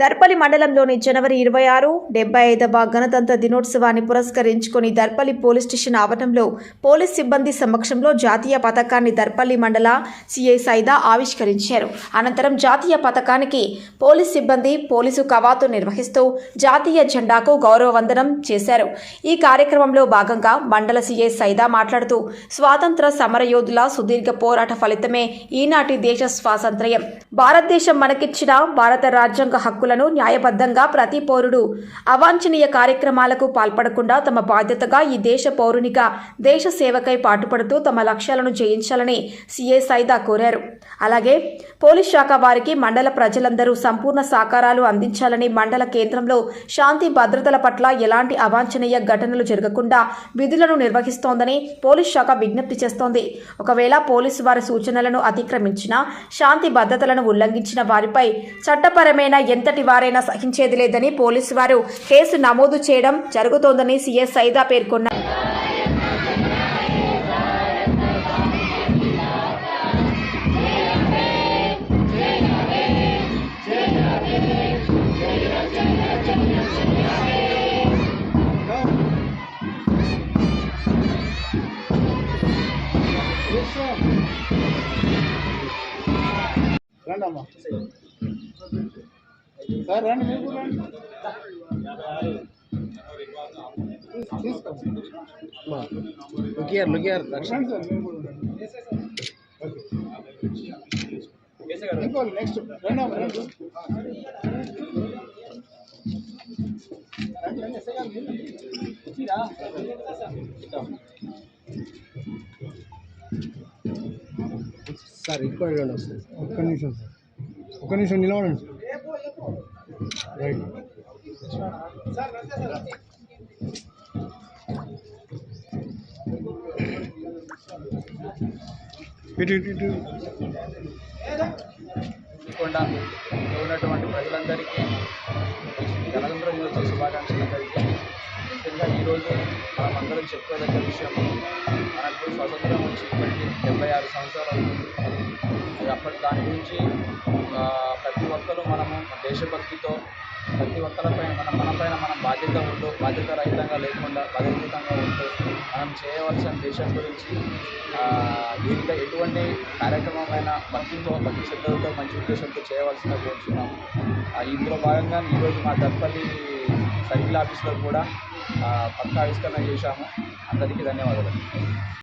దర్పల్లి మండలంలోని జనవరి ఇరవై ఆరు డెబ్బై ఐదవ గణతంత్ర దినోత్సవాన్ని పురస్కరించుకొని దర్పల్లి పోలీస్ స్టేషన్ ఆవరణంలో పోలీస్ సిబ్బంది సమక్షంలో జాతీయ పథకాన్ని దర్పల్లి మండల సిఐ సైదా ఆవిష్కరించారు. అనంతరం జాతీయ పథకానికి పోలీస్ సిబ్బంది పోలీసు కవాతు నిర్వహిస్తూ జాతీయ జెండాకు గౌరవ వందనం చేశారు. ఈ కార్యక్రమంలో భాగంగా మండల సిఐ సైదా మాట్లాడుతూ స్వాతంత్ర సమరయోధుల సుదీర్ఘ పోరాట ఫలితమే ఈనాటి దేశ స్వాతంత్ర్యం. భారతదేశం మనకిచ్చిన భారత రాజ్యాంగ హక్కులను న్యాయబద్ధంగా ప్రతి పౌరుడు అవాంఛనీయ కార్యక్రమాలకు పాల్పడకుండా తమ బాధ్యతగా ఈ దేశ పౌరునిగా దేశ సేవకై పాటుపడుతూ తమ లక్ష్యాలను జయించాలని సీఏ సైదా కోరారు. అలాగే పోలీస్ శాఖ వారికి మండల ప్రజలందరూ సంపూర్ణ సహకారాలు అందించాలని మండల కేంద్రంలో శాంతి భద్రతల పట్ల ఎలాంటి అవాంఛనీయ ఘటనలు జరగకుండా విధులను నిర్వహిస్తోందని పోలీస్ శాఖ విజ్ఞప్తి చేస్తోంది. ఒకవేళ పోలీసు వారి సూచనలను అతిక్రమించినా శాంతి భద్రతలను ఉల్లంఘించిన వారిపై చట్టపరమైన ఎంతటి వారైనా సహించేది లేదని పోలీసు వారు కేసు నమోదు చేయడం జరుగుతోందని సీఎస్ సైదా పేర్కొన్నారు. రండి అమ్మా సార్ రండి మీరు రండి. తీస్- తీసుకోండి. లుక్ హియర్ లుక్ హియర్ రండి సార్ మీరు కూడా రండి. ఇంకోళ్ళు నెక్స్ట్ రండి రండి? సార్ వస్తుంది ఒక్క నిమిషం సార్. ఒక్క నిమిషం ఇటు ఇటు కొండ ఉన్నటువంటి ప్రజలందరికీ గణతంత్ర దినోత్సవ శుభాకాంక్షలు అందరికీ. ముఖ్యంగా ఈరోజు మనమందరం చెప్పుకోదగ్గ విషయం మనకు స్వతంత్రం వచ్చి ఇప్పటికీ డెబ్బై ఆరు సంవత్సరాలు అవుతుంది అప్పటి దాని గురించి ప్రతి ఒక్కరూ మనము దేశభక్తితో ప్రతి ఒక్కరిపైన మన మనపైన మనం బాధ్యత ఉంటూ బాధ్యత రహితంగా లేకుండా బాధ్యతంగా ఉంటూ మనం చేయవలసిన దేశం గురించి ఆ, దీనిలో ఎటువంటి కార్యక్రమమైన భక్తితో భక్తి శ్రద్ధలతో మంచి ఉద్దేశంతో చేయవలసిన కోరుతున్నాం ఇందులో భాగంగా ఈరోజు మా దర్పల్లి సర్కిల్ ఆఫీస్లో కూడా పక్క ఆవిష్కరణ చేశాము. అందరికీ ధన్యవాదాలు.